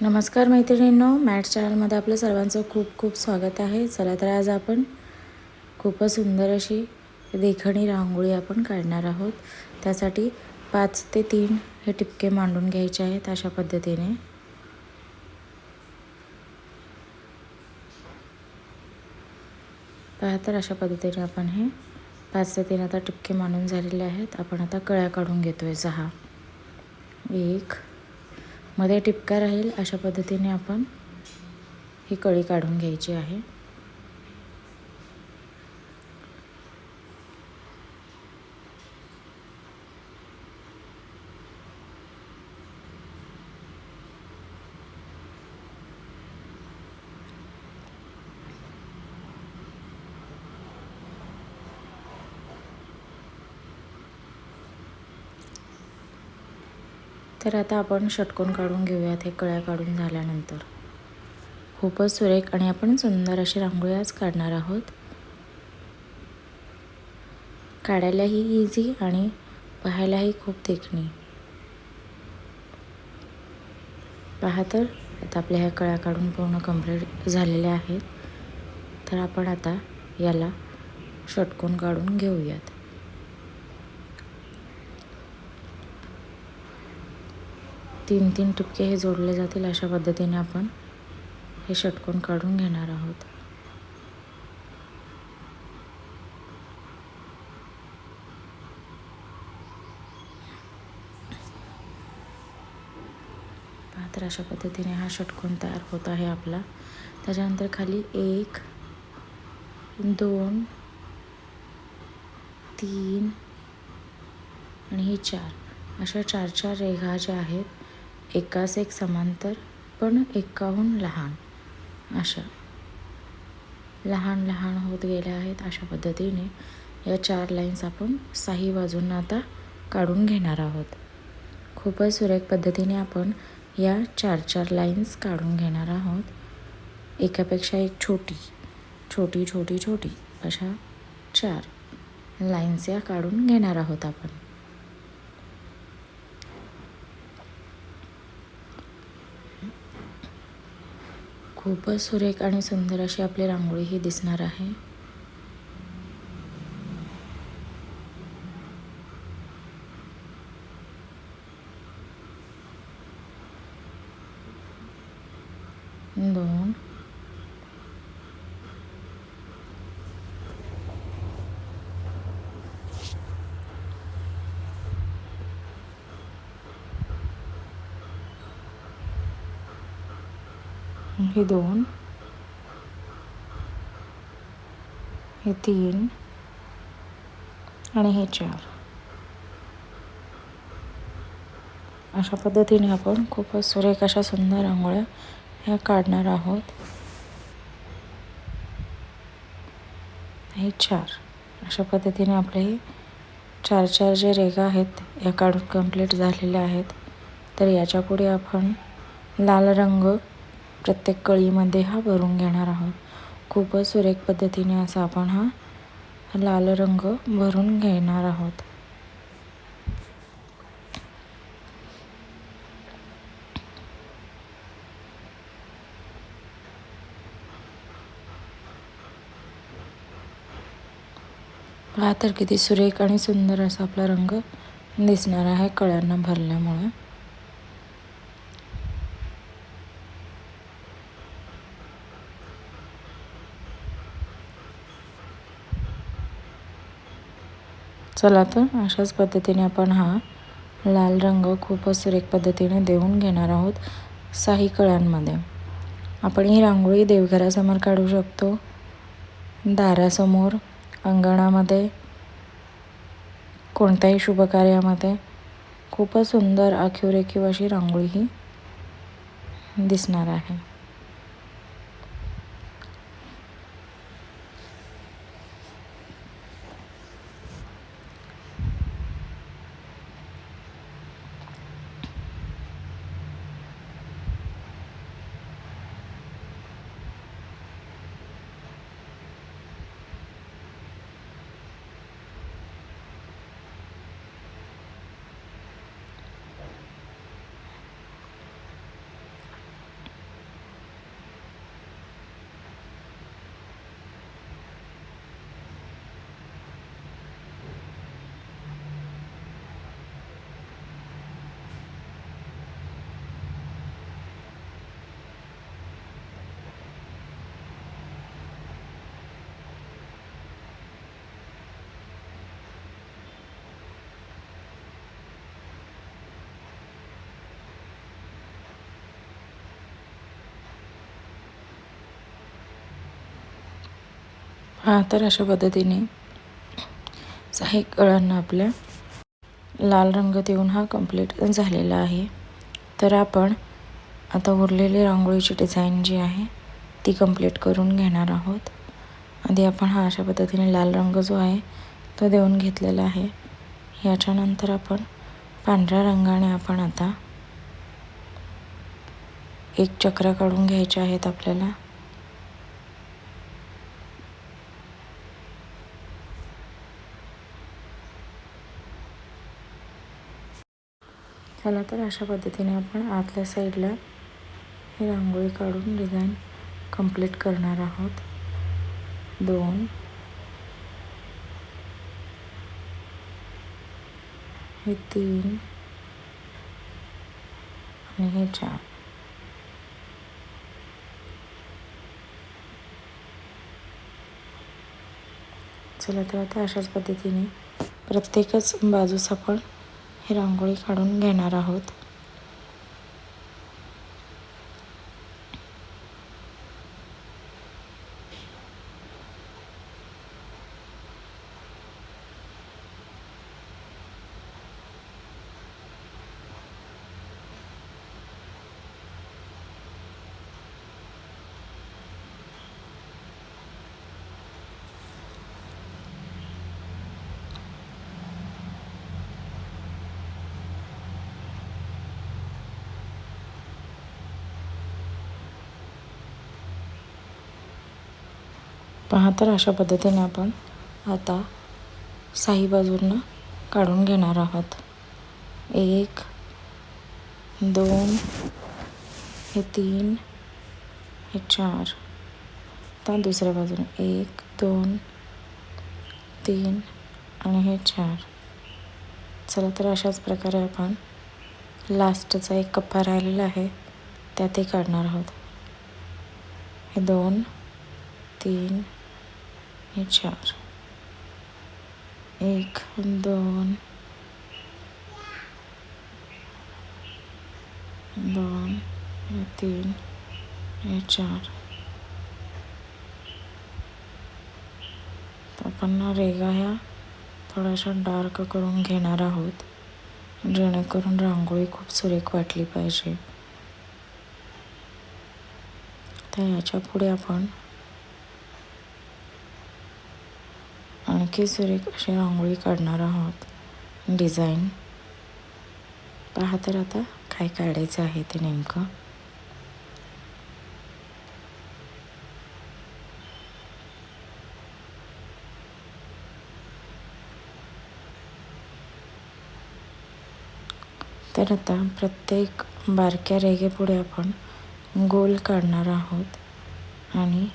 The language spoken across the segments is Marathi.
नमस्कार मैत्रिणींनो मॅट चॅनलमध्ये आपलं सर्वांचं खूप खूप स्वागत आहे. चला तर आज आपण खूपच सुंदर अशी देखणी रांगोळी आपण काढणार आहोत. त्यासाठी पाच ते तीन हे टिपके मांडून घ्यायचे आहेत अशा पद्धतीने. पहा तर अशा पद्धतीने आपण हे पाच ते तीन आता टिपके मांडून झालेले आहेत. आपण आता कळ्या काढून घेतो आहे सहा एक मध्ये टिपका राहील अशा पद्धतीने आपण ही कळी काढून घ्यायची आहे. तर आता आपण षटकोन काढून घेऊयात हे कळ्या काढून झाल्यानंतर. खूपच सुरेख आणि आपण सुंदर अशी रांगोळी आज काढणार आहोत. काढायलाही इझी आणि पाहायलाही खूप देखणी. पहा तर आता आपल्या ह्या कळ्या काढून पूर्ण कंप्लीट झालेल्या आहेत. तर आपण आता याला षटकोन काढून घेऊयात. तीन तीन टुपके हे जोडले जातील अशा पद्धतीने आपण हे षटकोन काढून घेणार आहोत. तर अशा पद्धतीने हा षटकोन तयार होत आहे आपला. त्याच्यानंतर खाली एक दोन तीन आणि ही चार. अशा चार चार रेघा ज्या आहेत एकास एक समांतर पण एकाहून लहान. अशा. लहान लहान होत गेल्या आहेत अशा पद्धतीने. या चार लाईन्स आपण साही बाजूंना आता काढून घेणार आहोत. खूपच सुरेख पद्धतीने आपण या चार चार लाईन्स काढून घेणार आहोत. एकापेक्षा एक छोटी छोटी छोटी छोटी अशा चार लाईन्स या काढून घेणार आहोत आपण. खूपच सुरेख आणि सुंदर अशी आपली रांगोळी ही दिसणार आहे दोन हे दोन हे तीन आणि हे चार. अशा पद्धतीने आपण खूपच सुरेख अशा सुंदर रांगोळ्या ह्या काढणार आहोत. हे चार. अशा पद्धतीने आपले चार चार जे रेगा आहेत या काढून कंप्लीट झालेल्या आहेत. तर याच्यापुढे आपण लाल रंग प्रत्येक कळीमध्ये हा भरून घेणार आहोत. खूपच सुरेख पद्धतीने असा आपण हा लाल रंग भरून घेणार आहोत. पहा तर किती सुरेख आणि सुंदर असा आपला रंग दिसणार आहे कळ्यांना भरल्यामुळे. चला तर अशाच पद्धतीने आपण हा लाल रंग खूपच सुरेख पद्धतीने देऊन घेणार आहोत साही कळ्यांमध्ये. आपण ही रांगोळी देवघरासमोर काढू शकतो. दारासमोर अंगणामध्ये कोणत्याही शुभकार्यामध्ये. खूपच सुंदर आखीव अशी रांगोळी ही दिसणार आहे. हा तर अशा पद्धतीने काही कळांना आपल्या लाल रंग देऊन हा कंप्लीट झालेला आहे. तर आपण आता उरलेली रांगोळीची डिझाईन जी आहे ती कंप्लीट करून घेणार आहोत. आधी आपण हा अशा पद्धतीने लाल रंग जो आहे तो देऊन घेतलेला आहे. याच्यानंतर आपण पांढऱ्या रंगाने आपण आता एक चक्र काढून घ्यायचे आहेत आपल्याला. चला तर अशा पद्धतीने आपण आतल्या साईडला ही रांगोळी काढून डिझाईन कंप्लीट करणार आहोत. दोन. हे तीन. आणि हे चार. चला तर आता अशाच पद्धतीने प्रत्येकच बाजूस आपण हे रांगोळी काढून घेणार आहोत. पहा तर अशा पद्धतीने आपण आता साही बाजूंना काढून घेणार आहोत. एक दोन हे तीन हे चार. आता दुसऱ्या बाजूने एक दोन तीन आणि हे चार. चला तर अशाच प्रकारे आपण लास्टचा एक कप्पा राहिलेला आहे त्यातही काढणार आहोत. हे दोन तीन हे चार एक दोन. दोन हे तीन. हे चार आपण रेगा ह्या थोड्याशा डार्क करून घेणार आहोत. जेणेकरून रांगोळी खूप सुरेख वाटली पाहिजे. तर याच्यापुढे आपण आणखी सुरेख अशी रांगोळी काढणार आहोत. डिझाईन. पहा तर आता काय काढायचं आहे ते नेमकं. तर आता प्रत्येक बारक्या रेगेपुढे आपण गोल काढणार आहोत आणि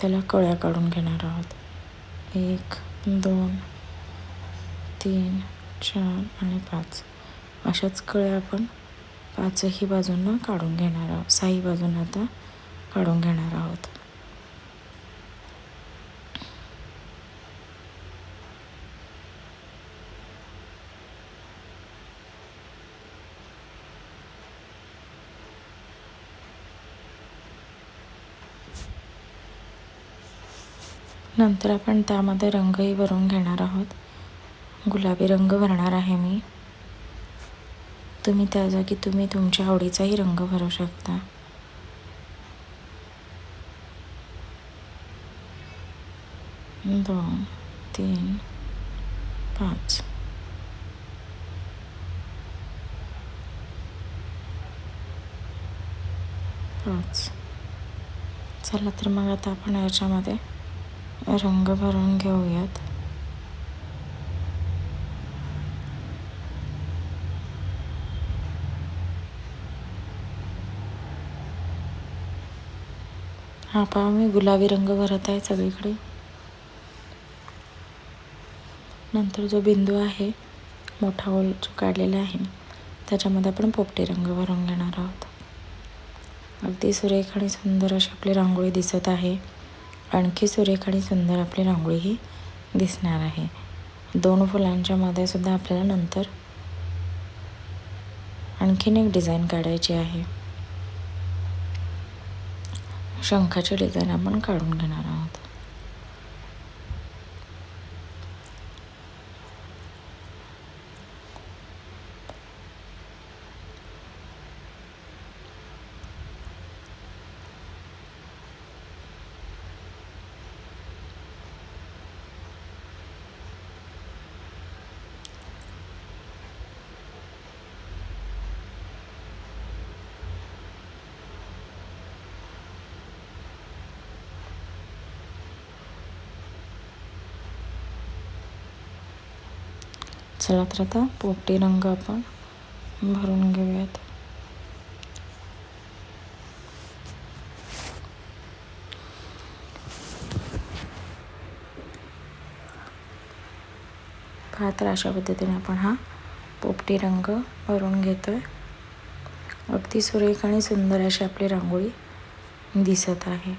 त्याला कळ्या काढून घेणार आहोत. एक दोन तीन चार आणि पाच. अशाच कळ्या आपण पाचही बाजूंना काढून घेणार आहोत. साही बाजूंना आता काढून घेणार आहोत. नंतर आपण त्यामध्ये रंगही भरून घेणार आहोत. गुलाबी रंग भरणार आहे मी. तुम्ही त्या जागी तुम्ही तुमच्या आवडीचाही रंग भरू शकता. दोन तीन पाच. पाच. चला तर मग आता आपण याच्यामध्ये रंग भरून घेऊयात. हा पहा मी गुलाबी रंग भरत आहे सगळीकडे. नंतर जो बिंदू आहे मोठा होल जो काढलेला आहे त्याच्यामध्ये आपण पोपटी रंग भरून घेणार आहोत. अगदी सुरेख आणि सुंदर अशी आपली रांगोळी दिसत आहे. आणखी सुरेख आणि सुंदर आपली रांगोळी ही दिसणार आहे. दोन फुलांच्या मध्ये सुद्धा आपल्याला नंतर आणखीन एक डिझाईन काढायची आहे. शंखाची डिझाईन आपण काढून घेणार आहोत. चला तर आता पोपटी रंग आपण भरून घेऊयात. हा तर अशा पद्धतीने आपण हा पोपटी रंग भरून घेतोय. अगदी सुरेख आणि सुंदर अशी आपली रांगोळी दिसत आहे.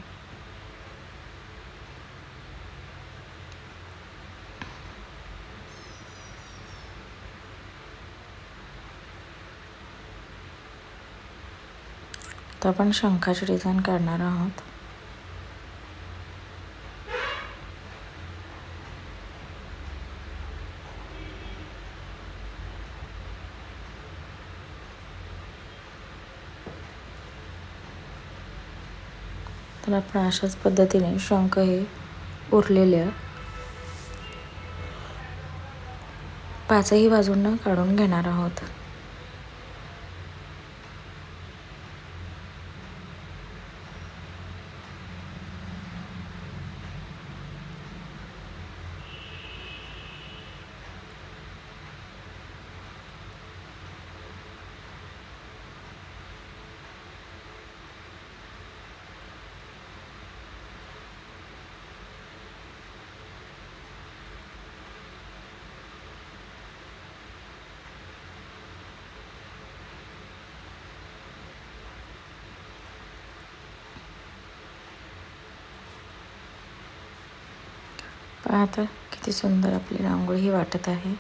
तर आपण शंखाची डिझाईन काढणार आहोत. तर आपण अशाच पद्धतीने शंख हे उरलेल्या पाचही बाजूंना काढून घेणार आहोत. पहा आता किती सुंदर आपली रांगोळी ही वाटत आहे.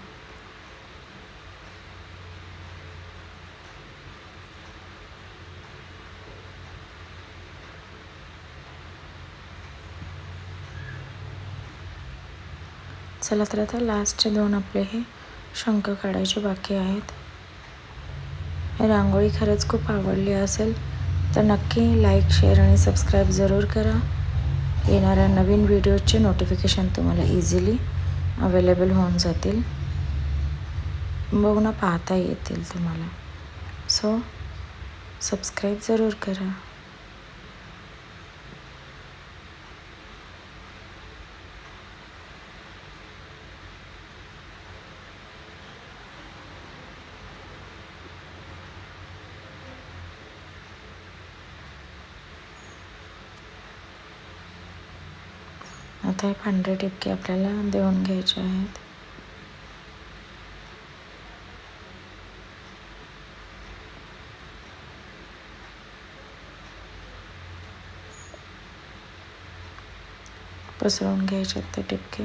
चला तर आता लास्टचे दोन आपले हे शंख काढायचे बाकी आहेत. रांगोळी खरंच खूप आवडली असेल तर नक्की लाईक शेअर आणि सबस्क्राईब जरूर करा. येणाऱ्या नवीन व्हिडिओचे नोटिफिकेशन तुम्हाला इझिली अवेलेबल होऊन जातील. बघून पाहता येतील तुम्हाला. सो सबस्क्राईब जरूर करा. आता हे पांढरे टिपके आपल्याला देऊन घ्यायचे आहेत. पसरवून घ्यायचे आहेत ते टिपके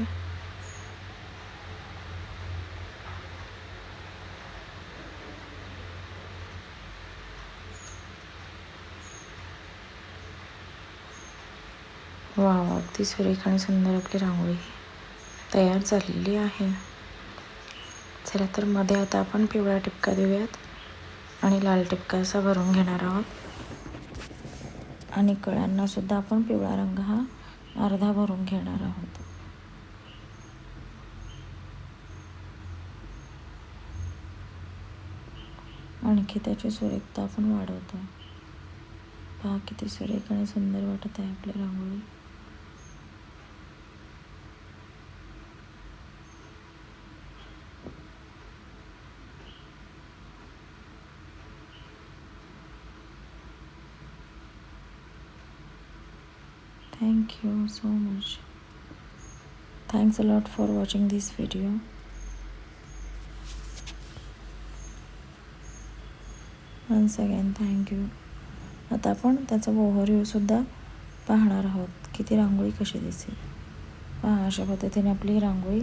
अगदी सुरेख आणि सुंदर आपली रांगोळी तयार झालेली आहे. चला तर मध्ये आता आपण पिवळा टिपका देऊयात आणि लाल टिपका असा भरून घेणार आहोत. आणि कळ्यांना सुद्धा आपण पिवळा रंग हा अर्धा भरून घेणार आहोत. आणखी त्याची सुरेखता आपण वाढवतो. पहा किती सुरेख आणि सुंदर वाटत आहे आपली रांगोळी. Thank you so much thanks a lot for watching this video once again thank you आता आपण त्याचा ओव्हरव्ह्यूसुद्धा पाहणार आहोत की ती रांगोळी कशी दिसेल. अशा पद्धतीने आपली रांगोळी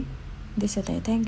दिसत आहे. थँक्यू